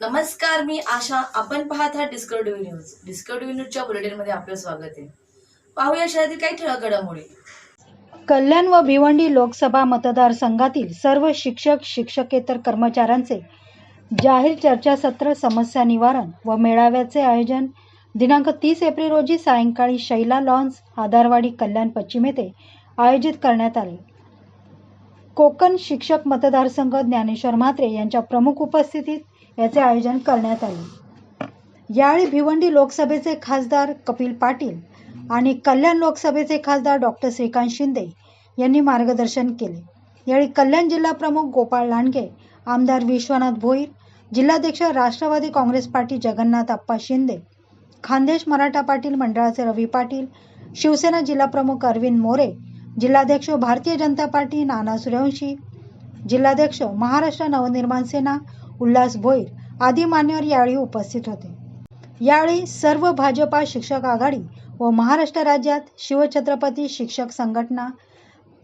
नमस्कार मी आशा. आपण पाहत आहात डिस्कवरी न्यूज डिस्कवरी न्यूजच्या बुलेटिनमध्ये आपलं स्वागत आहे. पाहूया शहरातील काही ठळक घडामोडी. कल्याण व भिवंडी लोकसभा मतदारसंघातील सर्व शिक्षक शिक्षकेतर कर्मचाऱ्यांचे जाहीर चर्चासत्र समस्या निवारण व मेळाव्याचे आयोजन दिनांक तीस एप्रिल रोजी सायंकाळी शैला लॉन्स आधारवाडी कल्याण पश्चिम येथे आयोजित करण्यात आले. कोकण शिक्षक मतदारसंघ ज्ञानेश्वर म्हात्रे यांच्या प्रमुख उपस्थितीत याचे आयोजन करण्यात आले. यावेळी भिवंडी लोकसभेचे खासदार कपिल पाटील आणि कल्याण लोकसभेचे खासदार डॉक्टर श्रीकांत शिंदे यांनी मार्गदर्शन केले. यावेळी कल्याण जिल्हा प्रमुख गोपाळ लांडगे आमदार विश्वनाथ भोईर जिल्हाध्यक्ष राष्ट्रवादी काँग्रेस पार्टी जगन्नाथ आप्पा शिंदे खानदेश मराठा पाटील मंडळाचे रवी पाटील शिवसेना जिल्हाप्रमुख अरविंद मोरे जिल्हाध्यक्ष भारतीय जनता पार्टी नाना सूर्यवंशी जिल्हाध्यक्ष महाराष्ट्र नवनिर्माण सेना उल्हास भोईर आदी मान्यवर यावेळी उपस्थित होते. यावेळी सर्व भाजपा शिक्षक आघाडी व महाराष्ट्र राज्यात शिवछत्रपती शिक्षक संघटना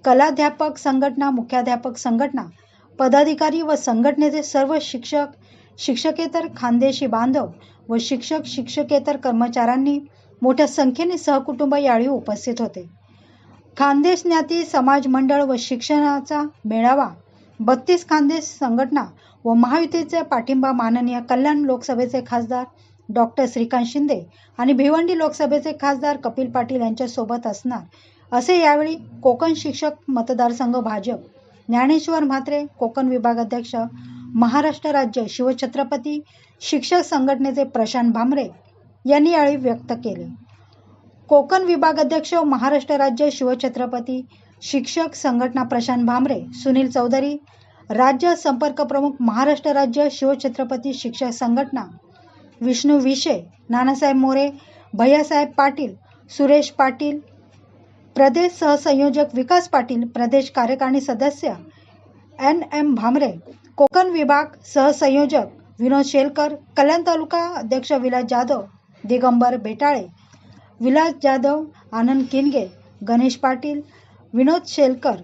कलाध्यापक संघटना मुख्याध्यापक संघटना पदाधिकारी व संघटनेचे सर्व शिक्षक शिक्षकेतर खानदेशी बांधव व शिक्षक शिक्षकेतर कर्मचाऱ्यांनी मोठ्या संख्येने सहकुटुंब यावेळी उपस्थित होते. खानदेश ज्ञाती समाज मंडळ व शिक्षणाचा मेळावा बत्तीस खानदेश संघटना व महायुतीचे पाठिंबा माननीय कल्याण लोकसभेचे खासदार डॉक्टर श्रीकांत शिंदे आणि भिवंडी लोकसभेचे खासदार कपिल पाटील यांच्यासोबत असणार असे यावेळी कोकण शिक्षक मतदारसंघ भाजप ज्ञानेश्वर म्हात्रे कोकण विभागाध्यक्ष महाराष्ट्र राज्य शिवछत्रपती शिक्षक संघटनेचे प्रशांत भामरे यांनी यावेळी व्यक्त केले. कोकण विभागाध्यक्ष अध्यक्ष महाराष्ट्र राज्य शिवछत्रपती शिक्षक संघटना प्रशांत भामरे सुनील चौधरी राज्य संपर्क प्रमुख महाराष्ट्र राज्य शिवछत्रपती शिक्षक संघटना विष्णू विशे नानासाहेब मोरे भैयासाहेब पाटील सुरेश पाटील प्रदेश सहसंयोजक विकास पाटील प्रदेश कार्यकारिणी सदस्य एन एम भामरे कोकण विभाग सहसंयोजक विनोद शेलकर कल्याण तालुका अध्यक्ष विलास जाधव दिगंबर बेटाळे विलास जाधव आनंद किनगे गणेश पाटील विनोद शेलकर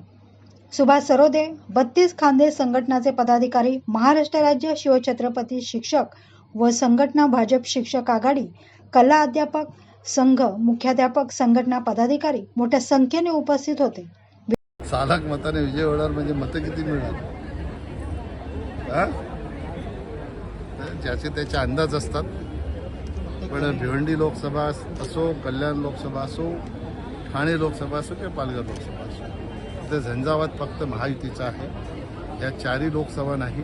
सुभाष सरोदे बत्तीस खांदे संघटनाचे पदाधिकारी महाराष्ट्र राज्य शिवछत्रपती शिक्षक व संघटना भाजप शिक्षक आघाडी कला अध्यापक संघ मुख्याध्यापक संघटना पदाधिकारी मोठ्या संख्येने उपस्थित होते. सालाक मताने विजय होणार म्हणजे मतं किती मिळणार? ज्याचे त्याचे अंदाज असतात. पण भिवंडी लोकसभा असो कल्याण लोकसभा असो ठाणे लोकसभा असो किंवा पालघर लोकसभा असो तर झंझावात फक्त महायुतीचा आहे या चारही लोकसभा नाही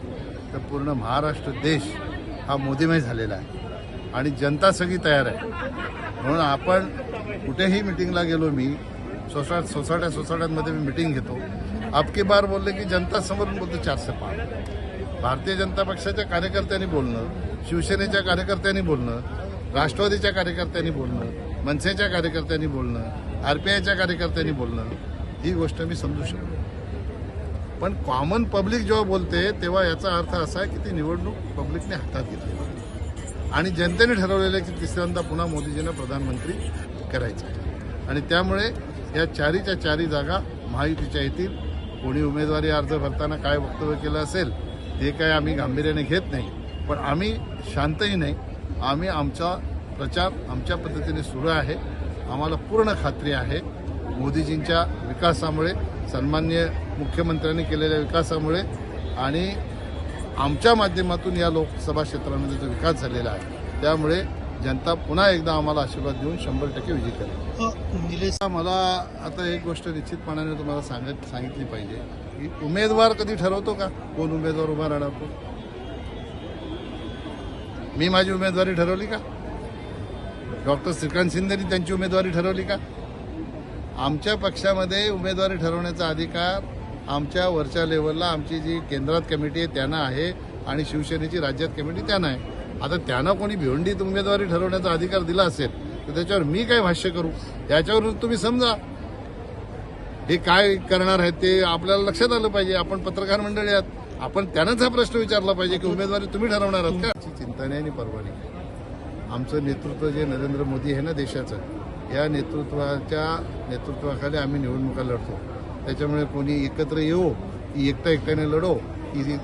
तर पूर्ण महाराष्ट्र देश हा मोदीमय झालेला आहे आणि जनता सगळी तयार आहे म्हणून आपण कुठेही मिटिंगला गेलो मी सोसा सोसाट्या सोसाट्यांमध्ये मी मिटिंग घेतो आपकी बार बोलले की जनता समोरून बोलतो चारशे पाच भारतीय जनता पक्षाच्या कार्यकर्त्यांनी बोलणं शिवसेनेच्या कार्यकर्त्यांनी बोलणं राष्ट्रवादीच्या कार्यकर्त्यांनी बोलणं मनसेच्या कार्यकर्त्यांनी बोलणं आरपीआयच्या कार्यकर्त्यांनी बोलणं ही गोष्ट मी समजू शकतो. पण कॉमन पब्लिक जेव्हा बोलते तेव्हा याचा अर्थ असा आहे की ती निवडणूक पब्लिकने हातात घेतली आणि जनतेने ठरवलेलं आहे की तिसऱ्यांदा पुन्हा मोदीजींना प्रधानमंत्री करायचं आहे. आणि त्यामुळे या चारीच्या चारी जागा महायुतीच्या येतील. कोणी उमेदवारी अर्ज भरताना काय वक्तव्य केलं असेल ते काय आम्ही गांभीर्याने घेत नाही. पण आम्ही शांतही नाही. आम्ही आमचा प्रचार आमच्या पद्धतीने सुरू आहे. आम्हाला पूर्ण खात्री आहे. मोदीजींच्या विकासामुळे सन्मान्य मुख्यमंत्र्यांनी केलेल्या विकासामुळे आणि आमच्या माध्यमातून या लोकसभा क्षेत्रामध्ये जो विकास झालेला आहे त्यामुळे जनता पुन्हा एकदा आम्हाला आशीर्वाद देऊन शंभर टक्के विजयी करेल. मला आता एक गोष्ट निश्चितपणाने तुम्हाला सांगत सांगितली पाहिजे की उमेदवार कधी ठरवतो का? कोण उमेदवार उभा राहणार तो? मी माझी उमेदवारी ठरवली का? डॉक्टर श्रीकांत शिंदेनी त्यांची उमेदवारी ठरवली का? आमच्या पक्षामध्ये उमेदवारी ठरवण्याचा अधिकार आमच्या वरच्या लेवलला आमची जी केंद्रात कमिटी आहे त्यांना आहे आणि शिवसेनेची राज्यात कमिटी त्यांना आहे. आता त्यांना कोणी भिवंडीत उमेदवारी ठरवण्याचा अधिकार दिला असेल तर त्याच्यावर मी काय भाष्य करू? याच्यावरून तुम्ही समजा. हे काय करणार आहेत ते आपल्याला लक्षात आलं पाहिजे. आपण पत्रकार मंडळी आहात. आपण त्यांनाच हा प्रश्न विचारला पाहिजे की उमेदवारी तुम्ही ठरवणार आहात का? चिंता नाही आणि परवा नाही. आमचं नेतृत्व जे नरेंद्र मोदी आहे ना देशाचं या नेतृत्वाच्या नेतृत्वाखाली आम्ही निवडणुका लढतो. त्याच्यामुळे कोणी एकत्र येऊ की एकटा एकट्याने लढो की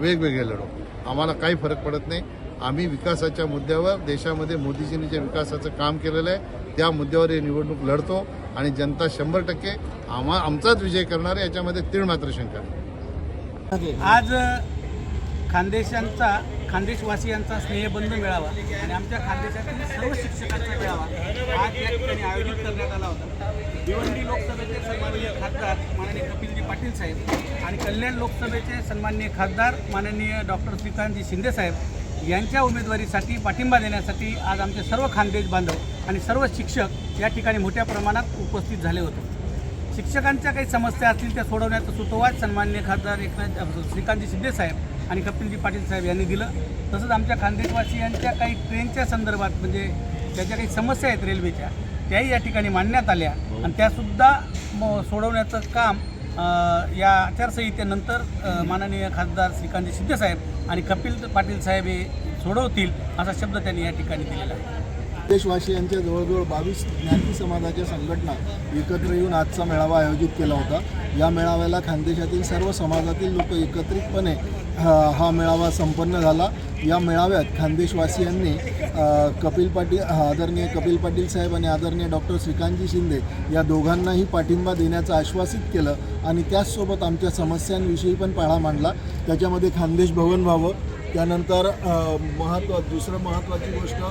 वेगवेगळे लढो. आम्हाला काही फरक पडत नाही. आम्ही विकासाच्या मुद्द्यावर देशामध्ये मोदीजींनी जे विकासाचं काम केलेलं आहे त्या मुद्द्यावर ही निवडणूक लढतो आणि जनता शंभर टक्के आम्हा आमचाच विजय करणार आहे याच्यामध्ये तीळ मात्र शंका नाही. आज खानदेशांचा खानदेशवासियांचा स्नेहबंध मिळावा आणि आमच्या खानदेशातील सर्व शिक्षकांचा मिळावा आज या ठिकाणी आयोजित करण्यात आला होता. भिवंडी लोकसभेचे सन्माननीय खासदार माननीय कपिलजी पाटील साहेब आणि कल्याण लोकसभेचे सन्माननीय खासदार माननीय डॉक्टर श्रीकांतजी शिंदे साहेब यांच्या उमेदवारीसाठी पाठिंबा देण्यासाठी आज आमचे सर्व खानदेश बांधव आणि सर्व शिक्षक या ठिकाणी मोठ्या प्रमाणात उपस्थित झाले होते. शिक्षकांच्या काही समस्या असतील त्या सोडवण्याचं सुतोवाच सन्मान्य खासदार एकनाथ श्रीकांतजी शिंदे साहेब आणि कपिलजी पाटील साहेब यांनी दिलं. तसंच आमच्या खानदेशवासियांच्या काही ट्रेनच्या संदर्भात म्हणजे त्याच्या काही समस्या आहेत रेल्वेच्या त्याही या ठिकाणी मांडण्यात आल्या. आणि त्यासुद्धा म सोडवण्याचं काम या आचारसंहितेनंतर माननीय खासदार श्रीकांतजी शिंदे साहेब आणि कपिल पाटील साहेब हे सोडवतील असा शब्द त्यांनी या ठिकाणी दिलेला आहे. देशवासियांच्या जवळजवळ बावीस ज्ञाती समाजाच्या संघटना एकत्र येऊन आजचा मेळावा आयोजित केला होता. या मेळाव्याला खानदेशातील सर्व समाजातील लोक एकत्रितपणे हा हा मेळावा संपन्न झाला. या मेळाव्यात खानदेशवासियांनी कपिल पाटील आदरणीय कपिल पाटील साहेब आणि आदरणीय डॉक्टर श्रीकांतजी शिंदे या दोघांनाही पाठिंबा देण्याचं आश्वासित केलं आणि त्याचसोबत आमच्या समस्यांविषयी पण पाळा मांडला. त्याच्यामध्ये खानदेश भवन व्हावं. त्यानंतर महत्त्वा दुसरं महत्त्वाची गोष्ट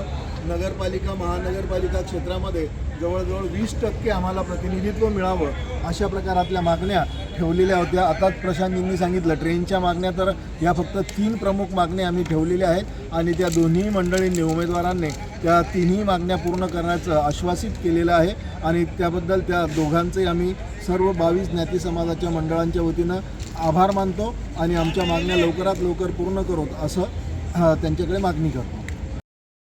नगरपालिका महानगरपालिका क्षेत्रामध्ये जवळजवळ वीस टक्के आम्हाला प्रतिनिधित्व मिळावं अशा प्रकारातल्या मागण्या ठेवलेल्या होत्या. आताच प्रशांतजींनी सांगितलं ट्रेनच्या मागण्या तर या फक्त तीन प्रमुख मागण्या आम्ही ठेवलेल्या आहेत आणि त्या दोन्ही मंडळींनी उमेदवारांनी त्या तिन्ही मागण्या पूर्ण करण्याचं आश्वासित केलेलं आहे. आणि त्याबद्दल त्या दोघांचे आम्ही सर्व बावीस ज्ञाती समाजाच्या मंडळांच्या वतीनं आभार मानतो आणि आमच्या मागण्या लवकरात लवकर पूर्ण करूत असं त्यांच्याकडे मागणी करतो.